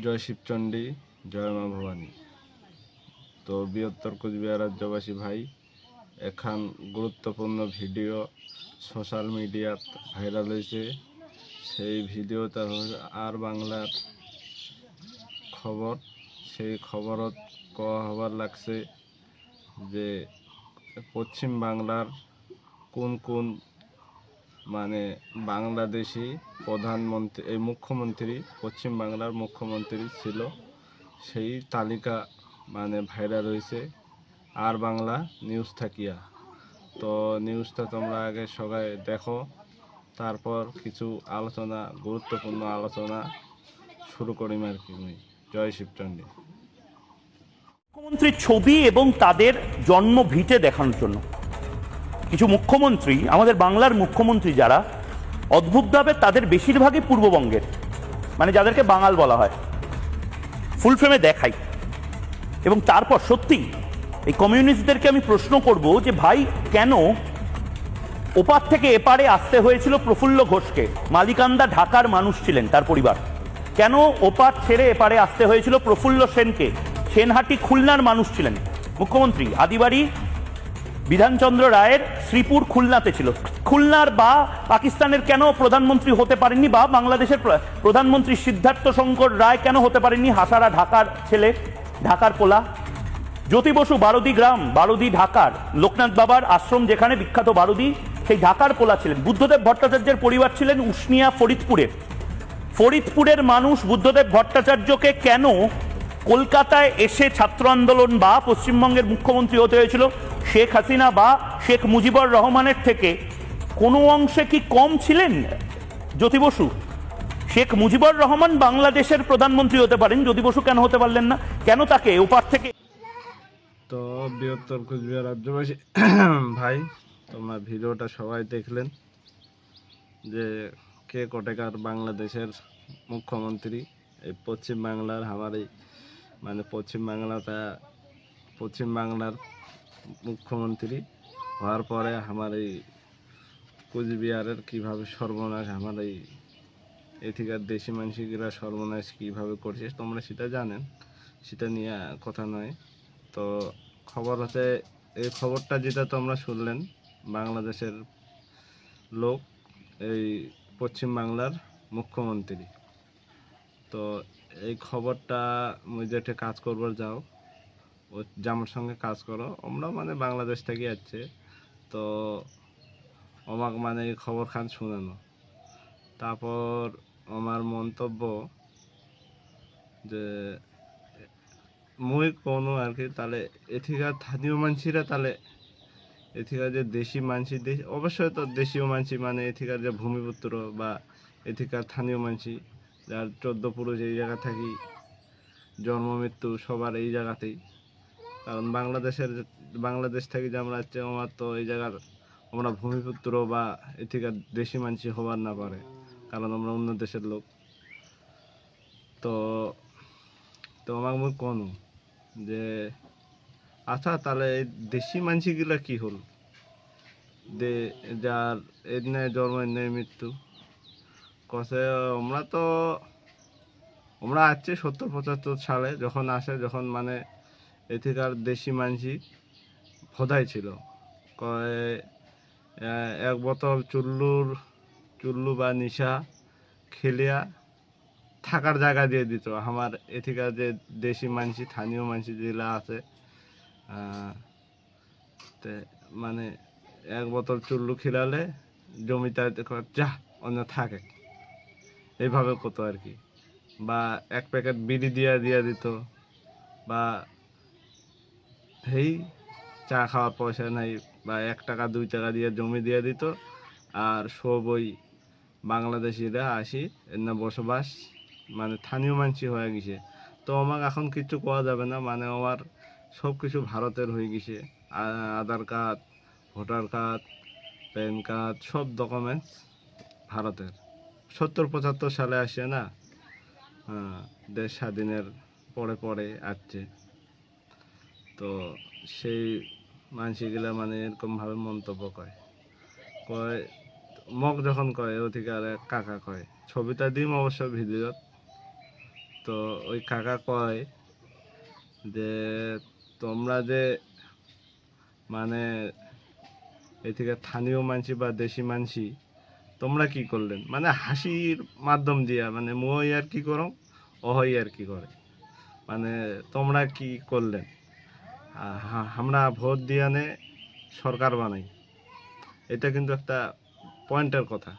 জয় শিবচণ্ডী, জয় মা ভবানী। তো বৃহত্তর কোচবিহার রাজ্যবাসী ভাই, এখান গুরুত্বপূর্ণ ভিডিও সোশ্যাল মিডিয়াত ভাইরাল হয়েছে। সেই ভিডিওটা আর বাংলার খবর, সেই খবরত কওয়া হবার লাগছে যে পশ্চিম বাংলার কোন কোন মানে বাংলাদেশি প্রধানমন্ত্রী, এই মুখ্যমন্ত্রী, পশ্চিম বাংলার মুখ্যমন্ত্রী ছিল। সেই তালিকা মানে ভাইরাল হয়েছে। আর বাংলা নিউজ থাকিয়া। তো নিউজটা তোমরা আগে সবাই দেখো। তারপর কিছু আলোচনা, গুরুত্বপূর্ণ আলোচনা শুরু করিম আর কি জয় শিবচন্ডী। মুখ্যমন্ত্রীর ছবি এবং তাদের জন্ম ভিটে দেখানোর জন্য। কিছু মুখ্যমন্ত্রী, আমাদের বাংলার মুখ্যমন্ত্রী যারা অদ্ভুতভাবে তাদের বেশিরভাগই পূর্ববঙ্গের মানে যাদেরকে বাঙাল বলা হয়। ফুল ফ্রেমে দেখাই। এবং তারপর সত্যি, এই কমিউনিস্টদেরকে আমি প্রশ্ন করব যে ভাই, কেন ওপার থেকে এপারে আসতে হয়েছিল প্রফুল্ল ঘোষকে? মালিকান্দা ঢাকার মানুষ ছিলেন তার পরিবার। কেন ওপার ছেড়ে এপারে আসতে হয়েছিল প্রফুল্ল সেনকে? সেনহাটি খুলনার মানুষ ছিলেন। মুখ্যমন্ত্রী, আদিবাড়ি বিধানচন্দ্র রায়ের শ্রীপুর খুলনাতে ছিল। খুলনার বা পাকিস্তানের কেন প্রধানমন্ত্রী হতে পারেননি বা বাংলাদেশের প্রধানমন্ত্রী সিদ্ধার্থ শঙ্কর রায় কেন হতে পারেননি? হাসারা ঢাকার ছেলে, ঢাকার পোলা। জ্যোতি বসু, বারুদি গ্রাম, বারুদি ঢাকার। লোকনাথ বাবার আশ্রম যেখানে বিখ্যাত বারুদি, সেই ঢাকার পোলা ছিলেন। বুদ্ধদেব ভট্টাচার্যের পরিবার ছিলেন উষ্ণিয়া ফরিদপুরের। ফরিদপুরের মানুষ বুদ্ধদেব ভট্টাচার্যকে কেন কলকাতায় এসে ছাত্র আন্দোলন বা পশ্চিমবঙ্গের মুখ্যমন্ত্রী হতে হয়েছিল? শেখ হাসিনা বা শেখ মুজিবুর রহমানের থেকে কোনো অংশে কি কম ছিলেন? জ্যোতি বসু, শেখ মুজিবুর রহমান বাংলাদেশের প্রধানমন্ত্রী হতে পারেন। জ্যোতি বসু কেন হতে পারলেন না? কেন তাকে ওপার থেকে তো বৃহত্তর কুচবিহার রাজ্যবাসী, ভাই, তোমরা ভিডিওটা সবাই দেখলেন যে কে কোটেকার বাংলাদেশের মুখ্যমন্ত্রী। এই পশ্চিম বাংলার আমার এই মানে পশ্চিম বাংলাটা পশ্চিম বাংলার মুখ্যমন্ত্রী হওয়ার পরে আমার এই কুচবিহারের কীভাবে সর্বনাশ, আমার এই এথিকার দেশি মানসিকরা সর্বনাশ কীভাবে করছে, তোমরা সেটা জানেন, সেটা নিয়ে কথা নয়। তো খবর হচ্ছে, এই খবরটা যেটা তোমরা শুনলেন, বাংলাদেশের লোক, এই পশ্চিম বাংলার মুখ্যমন্ত্রী। তো এই খবরটা যেটা কাজ করবার যাও ও জামার সঙ্গে কাজ করো। আমরা মানে বাংলাদেশ থেকে যাচ্ছে। তো আমাকে মানে খবর খান শোনানো। তারপর আমার মন্তব্য যে, মুই কোনো আর কি, তাহলে এথিকার স্থানীয় মানসিরা তাহলে এথিকার যে দেশি মানসি, দেশ, অবশ্যই তো দেশীয় মানসি মানে এথিকার যে ভূমিপুত্র বা এথিকার স্থানীয় মানসি, যার চোদ্দ পুরুষ এই জায়গা থাকি, জন্ম, মৃত্যু সবার এই জায়গাতেই। কারণ বাংলাদেশের বাংলাদেশ থেকে যে আমরা আমার তো এই জায়গার আমরা ভূমিপুত্র বা এথিকার দেশি মানসি হবার না পারে, কারণ আমরা অন্য দেশের লোক। তো তো আমাকে মুই কনু যে আচ্ছা তাহলে এই দেশি মানসিগুলা কি হল? দে, যার এর নেই জন্ম এর নেই মৃত্যু। কসে, আমরা তো, আমরা আসছে সত্তর পঁচাত্তর সালে, যখন আসে, যখন মানে এথিকার দেশি মানসি ভোদাই ছিল। কয় এক বোতল চুল্লুর, চুল্লু বা নিশা খেলিয়া থাকার জায়গা দিয়ে দিত। আমার এথিকার যে দেশি মানসি, স্থানীয় মানসি যেগুলা আছে মানে এক বোতল চুল্লু খিলালে জমিতে ক- যা, অন্য থাকে। এইভাবে কত আর কি। বা এক প্যাকেট বিড়ি দিয়া দিয়া দিত। বা এই চা খাওয়ার পয়সা নাই বা এক টাকা দুই টাকা দিয়ে জমি দিয়ে দিত। আর সব ওই বাংলাদেশিরা আসি এনে বসবাস মানে স্থানীয় মানসি হয়ে গেছে। তো আমাকে এখন কিছু কোয়া যাবে না মানে আমার সব কিছু ভারতের হয়ে গেছে। Aadhaar card voter card PAN card সব ডকুমেন্টস ভারতের। সত্তর পঁচাত্তর সালে আসে না? হ্যাঁ, দেশ স্বাধীনের পরে পরে আসছে। তো সেই মানসিগুলা মানে এরকমভাবে মন্তব্য করে কয়, মগ যখন কয় অধিকার কাকা কয়। ছবিটা দিম অবশ্য ভিডিওত। তো ওই কাকা কয় যে, তোমরা যে মানে এদিকে স্থানীয় মানসি বা দেশি মানসি, তোমরা কি করলেন? মানে হাসির মাধ্যম দিয়া মানে মই আর কি করো অহই আর কি করে। মানে তোমরা কি করলেন? আমরা ভোট দিয়ে নে সরকার বানাই। এটা কিন্তু একটা পয়েন্টের কথা,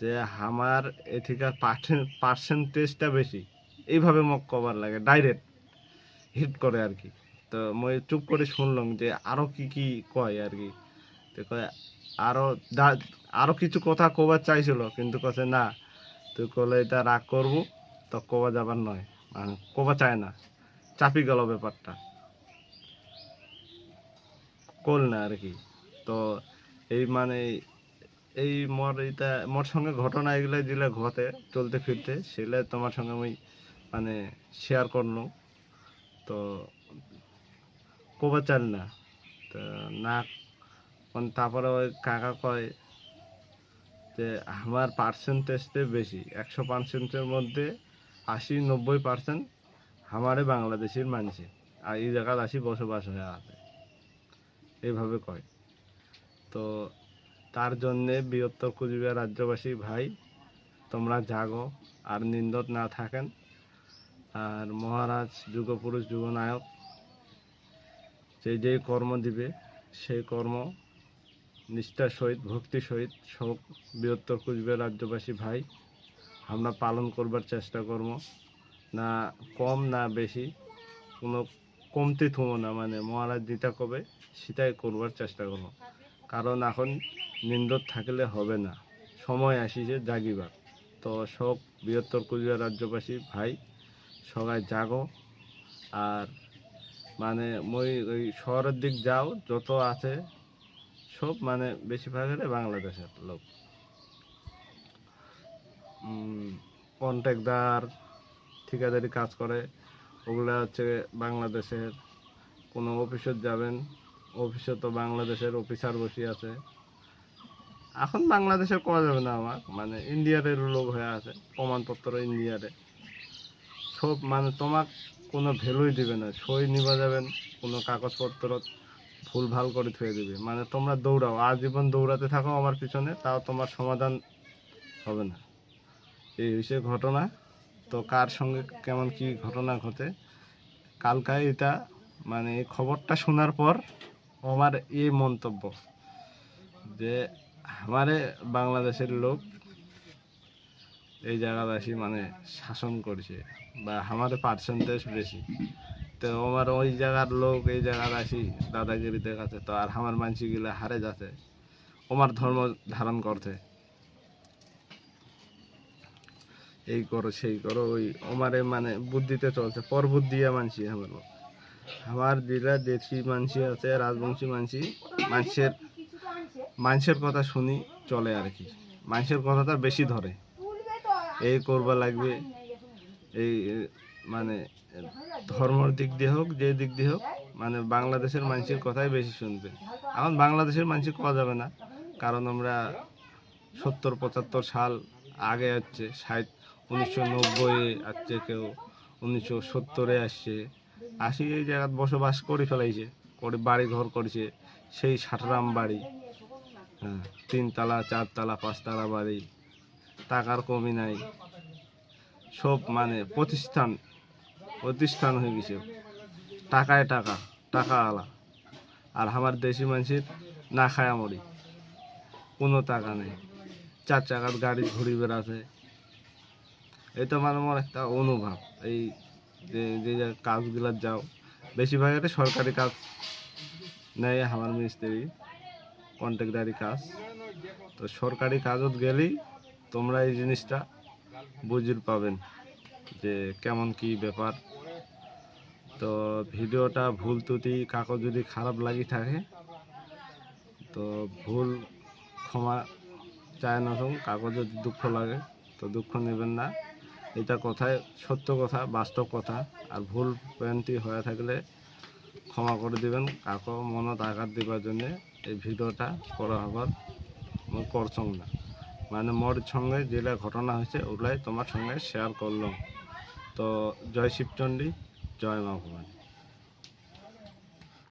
যে আমার এথিকার পার্সেন্টেজটা বেশি। এইভাবে মোক কবার লাগে, ডাইরেক্ট হিট করে আর কি। তো মই চুপ করে শুনলাম যে আরও কি কি কয় আর কি। তো কয় আরও আরও কিছু কথা কবার চাইছিল, কিন্তু কথা না তুই কলে এটা রাগ করব, তো কবা যাবার নয়। মানে কবা চায় না, চাপি গেল ব্যাপারটা। না আর কি। তো এই মানে এই মোর এটা মোর সঙ্গে ঘটনা এগুলো যেগুলো ঘটে, চলতে ফিরতে, সেগুলো তোমার সঙ্গে আমি মানে শেয়ার করল। তো কবা চাল না। তো না তারপরে ওই কাকা কয় যে আমার পার্সেন্টেজতে বেশি, একশো পার্সেন্টের মধ্যে আশি নব্বই পার্সেন্ট আমারে বাংলাদেশের মানুষ, আর এই জায়গায় আসি বসবাস হয়ে আছে এইভাবে কয়। তো তার জন্যে বৃহত্তর কুচবিহার রাজ্যবাসী, ভাই, তোমরা জাগো আর নিন্দত না থাকেন। আর মহারাজ, যুগপুরুষ, যুগনায়ক, যে যে কর্ম দিবে, সেই কর্ম নিষ্ঠার সহিত, ভক্তি সহিত সব বৃহত্তর কুচবিহার রাজ্যবাসী, ভাই, আমরা পালন করবার চেষ্টা করব। না কম, না বেশি, কোনো কমতি থুমো না মানে মহারাজ যেটা কবে, সেটাই করবার চেষ্টা করব। কারণ এখন নিন্দত থাকলে হবে না। সময় আসিছে, জাগিবার। তো সব বৃহত্তর কুচবিহার রাজ্যবাসী, ভাই, সবাই জাগো। আর মানে মই ওই শহরের দিক যাও, যত আছে, সব মানে বেশিরভাগের বাংলাদেশের লোক। কন্ট্রাক্টদার ঠিকাদারি কাজ করে। ওগুলা হচ্ছে বাংলাদেশের কোনো অফিসত যাবেন অফিসে তো বাংলাদেশের অফিসার বসে আছে। এখন বাংলাদেশে করা যাবে না আমার মানে ইন্ডিয়ারের লোক হয়ে আছে, প্রমাণপত্র ইন্ডিয়ারে সব মানে তোমাক কোনো ভ্যালুই দিবে না, সই নিবা যাবেন, কোনো কাগজপত্র ভুল ভালো করে থুয়ে দিবে। মানে তোমরা দৌড়াও, আজীবন দৌড়াতে থাকো আমার পিছনে, তাও তোমার সমাধান হবে না। এই হচ্ছে ঘটনা। তো কার সঙ্গে কেমন কি ঘটনা ঘটে? কালকায় এটা মানে খবরটা শোনার পর আমার এই মন্তব্য যে আমারে বাংলাদেশের লোক এই জায়গাবাসী মানে শাসন করছে বা আমার পার্সেন্টেজ বেশি। তো আমার ওই জায়গার লোক এই জায়গার আসি দাদাগিরি দেখাচ্ছে তো আর আমার মানসিগুলো হারে যাচ্ছে। আমার ধর্ম ধারণ করতে এই করো, সেই করো, ওই আমারে মানে বুদ্ধিতে চলছে, পর বুদ্ধিয়া মানসি আমার। আমার যেটা দেশি মানসি আছে, রাজবংশী মানসি মানুষের মানুষের কথা শুনি চলে আর কি। মানুষের কথাটা বেশি ধরে। এই করবা লাগবে, এই মানে ধর্মর দিক দিয়ে হোক, যে দিক দিয়ে হোক মানে বাংলাদেশের মানুষের কথাই বেশি শুনবে। এখন বাংলাদেশের মানুষ কওয়া যাবে না, কারণ আমরা সত্তর পঁচাত্তর সাল আগে হচ্ছে, ষাট উনিশশো নব্বই আসছে কেউ উনিশশো সত্তরে আসছে। আসি এই জায়গায় বসবাস করে ফেলাইছে, করে বাড়ি ঘর করেছে। সেই সাটরাম বাড়ি হ্যাঁ তিনতলা, চারতলা, পাঁচতলা বাড়ি, টাকার কমি নাই। সব মানে প্রতিষ্ঠান প্রতিষ্ঠান হয়ে গেছে। টাকায় টাকা টাকা আলা আর আমার দেশি মানুষের না খায়া মরি, কোনো টাকা নেই। চার চাকার গাড়ি ঘুরি বেড়াছে। এটা মানে আমার একটা অনুভব। এই যে যে কাজগুলো যাও, বেশিরভাগ এটা সরকারি কাজ নেয় আমার মিস্ত্রি কন্ট্রাক্টারি কাজ। তো সরকারি কাজত গেলেই তোমরা এই জিনিসটা বুঝির পাবেন যে কেমন কি ব্যাপার। তো ভিডিওটা ভুল ত্রুটি কাকো যদি খারাপ লাগি থাকে, তো ভুল ক্ষমা চায় না কাকো যদি দুঃখ লাগে, তো দুঃখ নেবেন না। এটা কথায় সত্য কথা, বাস্তব কথা। আর ভুল প্যান্টি হয়ে থাকলে ক্ষমা করে দিবেন। কাকো মনত আঘাত দিবার জন্য এই ভিডিওটা করা হবার করছং না। মানে মোর সঙ্গে যেটা ঘটনা হয়েছে ওগুলাই তোমার সঙ্গে শেয়ার করলাম। তো, জয় শিবচণ্ডী জয় মা ভবানী।